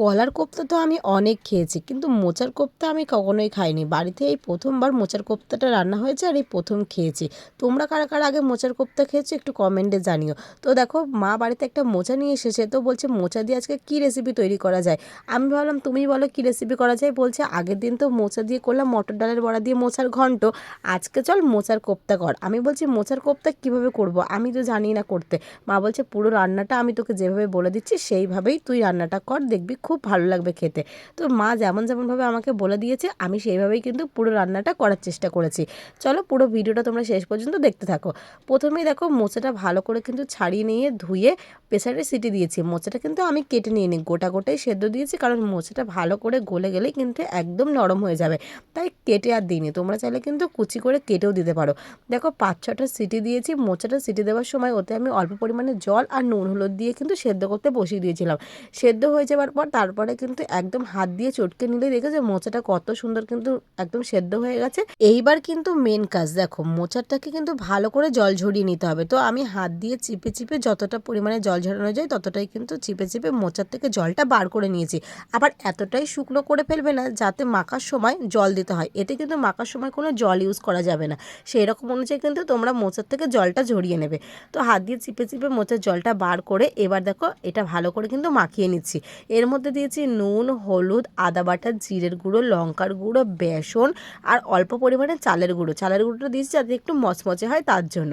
কলার কোপ্তা তো আমি অনেক খেয়েছি, কিন্তু মোচার কোপ্তা আমি কখনোই খাইনি। বাড়িতে এই প্রথমবার মোচার কোপ্তাটা রান্না হয়েছে আর এই প্রথম খেয়েছি। তোমরা কারা কারা আগে মোচার কোপ্তা খেয়েছো একটু কমেন্টে জানিও। তো দেখো, মা বাড়িতে একটা মোচা নিয়ে এসেছে, তো বলছে, মোচা দিয়ে আজকে কী রেসিপি তৈরি করা যায়? আমি ভাবলাম তুমি বলো কী রেসিপি করা যায়? বলছে, আগের দিন তো মোচা দিয়ে করলাম, মটর ডালের বড়া দিয়ে মোচার ঘন্ট, আজকে চল মোচার কোপ্তা কর। আমি বলছি, মোচার কোপ্তা কীভাবে করব? আমি তো জানি না করতে। মা বলছে, পুরো রান্নাটা আমি তোকে যেভাবে বলে দিচ্ছি, সেইভাবেই তুই রান্নাটা কর, দেখবি খুব ভালো লাগবে খেতে। তো মা যেমন যেমনভাবে আমাকে বলে দিয়েছে, আমি সেইভাবেই কিন্তু পুরো রান্নাটা করার চেষ্টা করেছি। চলো পুরো ভিডিওটা তোমরা শেষ পর্যন্ত দেখতে থাকো। প্রথমেই দেখো মোচাটা ভালো করে কিন্তু ছাড়িয়ে নিয়ে ধুয়ে প্রেসারে সিটি দিয়েছি। মোচাটা কিন্তু আমি কেটে নিয়ে নিই গোটা গোটাই সেদ্ধ দিয়েছি কারণ মোচাটা ভালো করে গলে গেলেই কিন্তু একদম নরম হয়ে যাবে। তাই কেটে আর দিইনি, তোমরা চাইলে কিন্তু কুচি করে কেটেও দিতে পারো। দেখো পাঁচ ছটা সিটি দিয়েছি, মোচাটা সিটি দেওয়ার সময় ওতে আমি অল্প পরিমাণে জল আর নুন হলুদ দিয়ে কিন্তু সেদ্ধ করতে বসিয়ে দিয়েছিলাম। সেদ্ধ হয়ে যাওয়ার পর তারপরে কিন্তু একদম হাত দিয়ে চটকে নিলে দেখেছে মোচাটা কত সুন্দর কিন্তু একদম সেদ্ধ হয়ে গেছে। এইবার কিন্তু মেন কাজ দেখো, মোচাটাকে কিন্তু ভালো করে জল ঝরিয়ে নিতে হবে। তো আমি হাত দিয়ে চিপে চিপে যতটা পরিমাণে জল ঝরানো যায় ততটাই কিন্তু চিপে চিপে মোচার থেকে জলটা বার করে নিয়েছি। আবার এতটাই শুকনো করে ফেলবে না যাতে মাখার সময় জল দিতে হয়। এতে কিন্তু মাখার সময় কোনো জল ইউজ করা যাবে না। সেই রকম অনুযায়ী কিন্তু তোমরা মোচার থেকে জলটা ঝরিয়ে নেবে। তো হাত দিয়ে চিপে চিপে মোচার জলটা বার করে এবার দেখো এটা ভালো করে কিন্তু মাখিয়ে নিচ্ছি। এর মধ্যে দিয়েছি নুন, হলুদ, আদা বাটা, জিরের গুঁড়ো, লঙ্কার গুঁড়ো, বেসন আর অল্প পরিমাণে চালের গুঁড়ো। চালের গুঁড়োটা দিয়েছি যাতে একটু মচমচে হয় তার জন্য।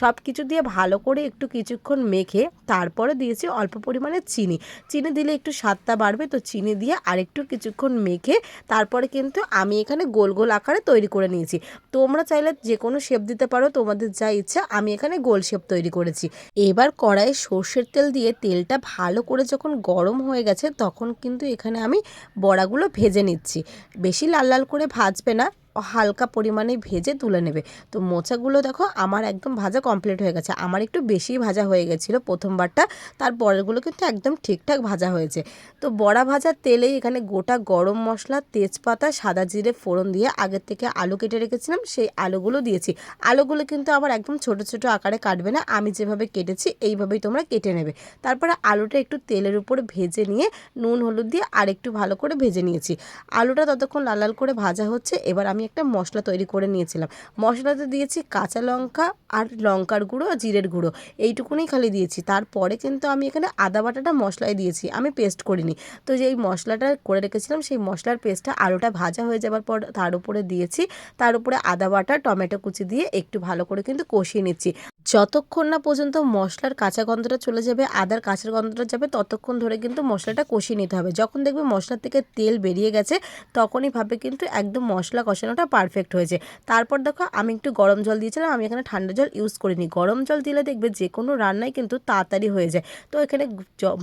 সব কিছু দিয়ে ভালো করে একটু কিছুক্ষণ মেখে তারপরে দিয়েছি অল্প পরিমাণে চিনি। চিনি দিলে একটু স্বাদটা বাড়বে তো চিনি দিয়ে আরেকটু কিছুক্ষণ মেখে তারপরে কিন্তু আমি এখানে গোল গোল আকারে তৈরি করে নিয়েছি। তোমরা চাইলে যে কোনো শেপ দিতে পারো, তোমাদের যা ইচ্ছা, আমি এখানে গোল শেপ তৈরি করেছি। এবার কড়াইয়ে সর্ষের তেল দিয়ে তেলটা ভালো করে যখন গরম হয়ে গেছে তখন কিন্তু এখানে আমি বড়াগুলো ভেজে নিচ্ছি। বেশি লাল লাল করে ভাজবে না। হালকা পরিমাণে ভেজে তুলে নেবে। তো মোচাগুলো দেখো আমার একদম ভাজা কমপ্লিট হয়ে গেছে। আমার একটু বেশি ভাজা হয়ে গেছিল প্রথমবারটা। তার পরেরগুলো কিন্তু একদম ঠিকঠাক ভাজা হয়েছে। তো বড়া ভাজার তেলেই এখানে গোটা গরম মশলা, তেজপাতা, সাদা জিরে ফোড়ন দিয়ে আগের থেকে আলু কেটে রেখেছিলাম, সেই আলুগুলো দিয়েছি। আলুগুলো কিন্তু আবার একদম ছোট ছোট আকারে কাটবে না। আমি যেভাবে কেটেছি এইভাবেই তোমরা কেটে নেবে। তারপরে আলুটা একটু তেলের উপর ভেজে নিয়ে নুন, হলুদ দিয়ে আরেকটু ভালো করে ভেজে নিয়েছি। আলুটা ততক্ষণ লাল লাল করে ভাজা হচ্ছে। এবার আমি একটা মশলা তৈরি করে নিয়েছিলাম। মশলাতে দিয়েছি কাঁচা লঙ্কা আর লঙ্কার গুঁড়ো আর জিরের গুঁড়ো। এইটুকুনি খালি দিয়েছি। তারপরে কিন্তু আমি এখানে আদা বাটাটা মশলায় দিয়েছি। আমি পেস্ট করিনি। তো যেই মশলাটা করে রেখেছিলাম, সেই মশলার পেস্টটা আলুটা ভাজা হয়ে যাওয়ার পর তার উপরে দিয়েছি। তার উপরে আদা বাটা, টমেটো কুচি দিয়ে একটু ভালো করে কিন্তু কষিয়ে নিচ্ছি। যতক্ষণ না পর্যন্ত মশলার কাঁচা গন্ধটা চলে যাবে, আদার কাঁচা গন্ধটা যাবে, ততক্ষণ ধরে কিন্তু মশলাটা কষিয়ে নিতে হবে। যখন দেখবে মশলার থেকে তেল বেরিয়ে গেছে, তখনই ভাবে কিন্তু একদম মশলা কষানোটা পারফেক্ট হয়েছে। তারপর দেখো, আমি একটু গরম জল দিয়েছিলাম, আমি এখানে ঠান্ডা জল ইউজ করিনি। গরম জল দিলে দেখবে যে কোনো রান্নাই কিন্তু তাড়াতাড়ি হয়ে যায়। তো এখানে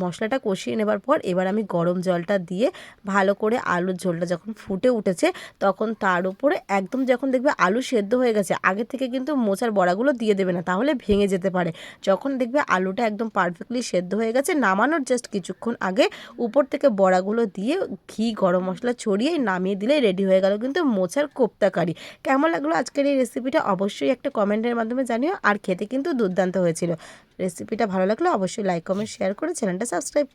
মশলাটা কষিয়ে নেবার পর এবার আমি গরম জলটা দিয়ে ভালো করে আলুর ঝোলটা যখন ফুটে উঠেছে, তখন তার উপরে একদম যখন দেখবে আলু সেদ্ধ হয়ে গেছে, আগে থেকে কিন্তু মোচার বড়াগুলো দিয়ে দেবে না। তাহলে ভেঙে যেতে পারে। যখন দেখবে আলুটা একদম পারফেক্টলি সেদ্ধ হয়ে গেছে, নামানোর জাস্ট কিছুক্ষণ আগে উপর থেকে বড়াগুলো দিয়ে ঘি, গরম মশলা ছড়িয়ে নামিয়ে দিলে রেডি হয়ে গেল কিন্তু মোছার কোপ্তাকারি। কেমন লাগল আজকের এই রেসিপিটা অবশ্যই একটা কমেন্টের মাধ্যমে জানিও। আর খেতে কিন্তু দুর্দান্ত হয়েছিল। রেসিপিটা ভালো লাগলে অবশ্যই লাইক কমেন্ট শেয়ার করে চ্যানেলটা সাবস্ক্রাইব